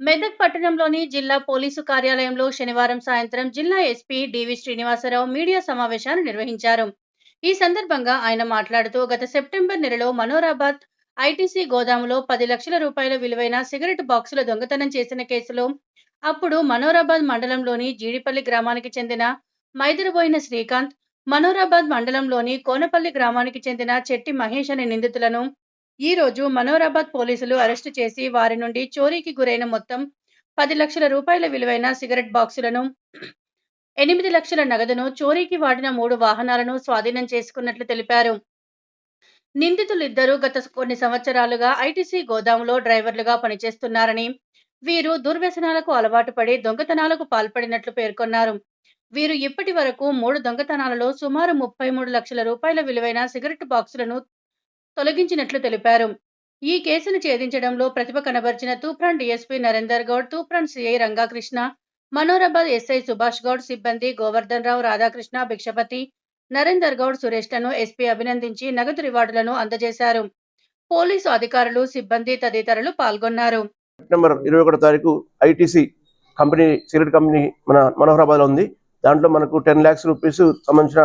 మెదక్ పట్టణంలోని జిల్లా పోలీసు కార్యాలయంలో శనివారం సాయంత్రం జిల్లా ఎస్పీ డివి శ్రీనివాసరావు మీడియా సమావేశాన్ని నిర్వహించారు. ఈ సందర్భంగా ఆయన మాట్లాడుతూ గత సెప్టెంబర్ నెలలో మనోరాబాద్ ఐటీసీ గోదాములో పది లక్షల రూపాయల విలువైన సిగరెట్ బాక్సుల దొంగతనం చేసిన కేసులో అప్పుడు మనోరాబాద్ మండలంలోని జీడిపల్లి గ్రామానికి చెందిన మైదరబోయిన శ్రీకాంత్ మనోరాబాద్ మండలంలోని కోనపల్లి గ్రామానికి చెందిన చెట్టి మహేష్ అనే నిందితులను ఈ రోజు మనోరాబాద్ పోలీసులు అరెస్టు చేసి వారి నుండి చోరీకి గురైన మొత్తం పది లక్షల రూపాయల విలువైన సిగరెట్ బాక్సులను ఎనిమిది లక్షల నగదును చోరీకి వాడిన మూడు వాహనాలను స్వాధీనం చేసుకున్నట్లు తెలిపారు. నిందితులిద్దరూ గత కొన్ని సంవత్సరాలుగా ఐటీసీ గోదాములో డ్రైవర్లుగా పనిచేస్తున్నారని వీరు దుర్వ్యసనాలకు అలవాటు పడి దొంగతనాలకు పాల్పడినట్లు పేర్కొన్నారు. వీరు ఇప్పటి వరకు మూడు దొంగతనాలలో సుమారు ముప్పై మూడు లక్షల రూపాయల విలువైన సిగరెట్ బాక్సులను తొలగించినట్లు తెలిపారు. ఈ కేసును ఛేదించడంలో ప్రతిభ కనబర్చిన Toopran DSP Narender Goud Toopran CI Rangakrishna Manoharabad SI Subhash Goud సిబ్బంది గోవర్ధన్ రావు రాధాకృష్ణ భిక్షపతి నరేందర్ గౌడ్ సురేష్లను ఎస్పీ అభినందించి నగదు రివార్డులను అందజేశారు. పోలీసు అధికారులు సిబ్బంది తదితరులు పాల్గొన్నారు. సెప్టెంబర్ ఇరవై ఒకటో తారీఖు ఐటీసీ కంపెనీ సిగరెట్ కంపెనీ మన మనోహరాబాద్లో ఉంది. దాంట్లో మనకు టెన్ ల్యాక్స్ రూపీస్ సంబంధించిన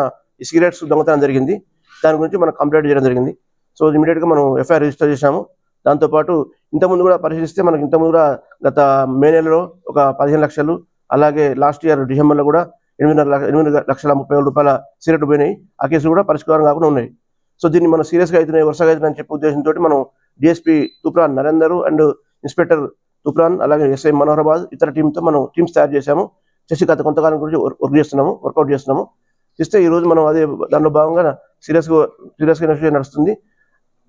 సిగరెట్స్ దొంగతనం జరిగింది. దాని గురించి మనం కంప్లైంట్ చేయడం జరిగింది. సో ఇమీడియట్గా మనం ఎఫ్ఐఆర్ రిజిస్టర్ చేశాము. దాంతోపాటు ఇంతకుముందు కూడా పరిశీలిస్తే మనకి ఇంతకుముందు కూడా గత మే నెలలో ఒక పదిహేను లక్షలు అలాగే లాస్ట్ ఇయర్ డిసెంబర్లో కూడా ఎనిమిదిన్నర ఎనిమిది లక్షల ముప్పై వేల రూపాయల సిగరెట్ పోయినాయి. ఆ కేసులు కూడా పరిష్కారం కాకుండా ఉన్నాయి. సో దీన్ని మనం సీరియస్గా అవుతున్నాయి వరుసగా అవుతున్నాయి అని చెప్పే ఉద్దేశంతో మనం DSP Toopran Narender and inspector Toopran అలాగే ఎస్ఐ మనోహరాబాద్ ఇతర టీంతో మనం టీమ్స్ తయారు చేశాము. చేసి గత కొంతకాలం గురించి వర్క్ చేస్తున్నాము వర్కౌట్ చేస్తున్నాము. ఇస్తే ఈరోజు మనం అదే దానిలో భాగంగా సీరియస్గా సీరియస్గా నడుస్తుంది.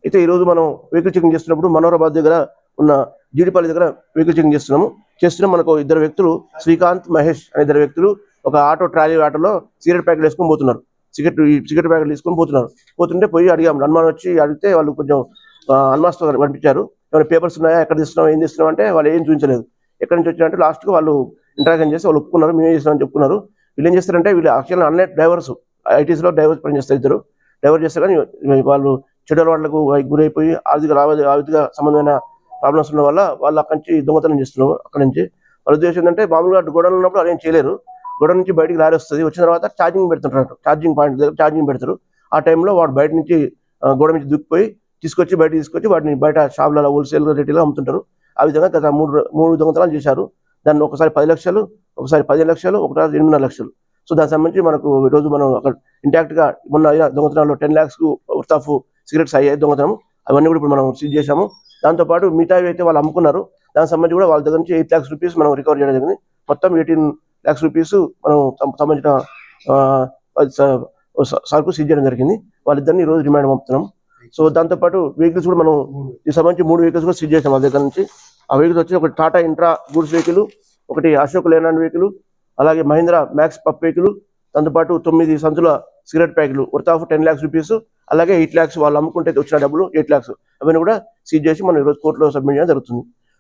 అయితే ఈ రోజు మనం వెహికల్ చెకింగ్ చేస్తున్నప్పుడు మనోహరాబాద్ దగ్గర ఉన్న జీడిపల్లి దగ్గర వెహికల్ చెకింగ్ చేస్తున్నాము. చేస్తున్న మనకు ఇద్దరు వ్యక్తులు శ్రీకాంత్ మహేష్ అనే ఇద్దరు వ్యక్తులు ఒక ఆటో ట్రాలీ ఆటోలో సిగరెట్ ప్యాకెట్ వేసుకొని పోతున్నారు. సిగరెట్ సిగరెట్ ప్యాకెట్ తీసుకొని పోతున్నారు. పోతుంటే పోయి అడిగాం. అనుమానం వచ్చి అడిగితే వాళ్ళు కొంచెం అనుమానంతో కనిపించారు. ఏమైనా పేపర్స్ ఉన్నాయా? ఎక్కడ తీస్తున్నాం ఏం తీస్తున్నాం అంటే వాళ్ళు ఏం చూపించలేదు. ఎక్కడి నుంచి వచ్చినట్టు లాస్ట్కి వాళ్ళు ఇంటరాక్షన్ చేసి వాళ్ళు ఒప్పుకున్నారు. మేమే చేస్తున్నామని చెప్పుకున్నారు. వీళ్ళు ఏం చేస్తారంటే వీళ్ళు యాక్చువల్ ఆన్లైన్ డ్రైవర్స్ ఐటీసీలో డ్రైవర్స్ పనిచేస్తారు ఇద్దరు. డ్రైవర్ చేస్తారు కానీ వాళ్ళు చెడు అలవాట్లకు గురైపోయి ఆర్థిక లావాదే ఆర్థిక సంబంధమైన ప్రాబ్లమ్స్ ఉన్న వల్ల వాళ్ళు అక్కడి నుంచి దొంగతనం చేస్తున్నారు. అక్కడి నుంచి వాళ్ళ ఉద్దేశం ఏంటంటే మామూలుగా గోడలు ఉన్నప్పుడు అదేం చేయలేరు. గోడ నుంచి బయటికి లారీ వస్తుంది. వచ్చిన తర్వాత ఛార్జింగ్ పెడుతుంటారు. ఛార్జింగ్ పాయింట్ దగ్గర ఛార్జింగ్ పెడతారు. ఆ టైంలో వాడు బయట నుంచి గోడ నుంచి దుక్కిపోయి తీసుకొచ్చి బయట తీసుకొచ్చి వాటిని బయట షాపులలో హోల్సేల్ రేట్లో అమ్ముతుంటారు. ఆ విధంగా గత మూడు మూడు దొంగతనాలు చేశారు. దాన్ని ఒకసారి పది లక్షలు ఒకసారి పదిహేను లక్షలు ఒకసారి ఎనిమిదిన్నర లక్షలు. సో దానికి సంబంధించి మనకు ఈరోజు మనం అక్కడ ఇంటాక్ట్గా మొన్న దొంగతనాల్లో ten lakhs worth of cigarettes అయ్యాయి దొంగతనం. అవన్నీ కూడా ఇప్పుడు మనం సీజ్ చేశాము. దాంతోపాటు మిఠాయి అయితే వాళ్ళు అమ్ముకున్నారు. దానికి సంబంధించి కూడా వాళ్ళ దగ్గర నుంచి ఎయిట్ ల్యాక్స్ రూపీస్ మనం రికవర్ చేయడం జరిగింది. మొత్తం ఎయిటీన్ ల్యాక్స్ రూపీస్ మనం సంబంధించిన స- సరుకు సీజ్ చేయడం జరిగింది. వాళ్ళిద్దరిని రోజు రిమాండ్ పంపుతున్నాం. సో దాంతోపాటు వెహికల్స్ కూడా మనం ఈ సంబంధించి మూడు వెహికల్స్ కూడా సీజ్ చేసాం వాళ్ళ దగ్గర నుంచి. ఆ వెహికల్స్ వచ్చి ఒకటి టాటా ఇంట్రా గూడ్స్ వెహికల్ ఒకటి అశోక్ లేనాండ్ వెహికల్ అలాగే మహీంద్రా మ్యాక్స్ పప్ వెహికల్ దాంతోపాటు తొమ్మిది సంచుల సిగరెట్ ప్యాకెట్లు worth of ten lakhs rupees అలాగే ఎయిట్ ల్యాక్స్ వాళ్ళు అమ్ముకుంటే వచ్చిన డబ్బులు ఎయిట్ ల్యాక్స్ అవన్నీ కూడా సీజ్ చేసి మనం ఈరోజు కోర్టులో సబ్మిట్ చేయడం జరుగుతుంది.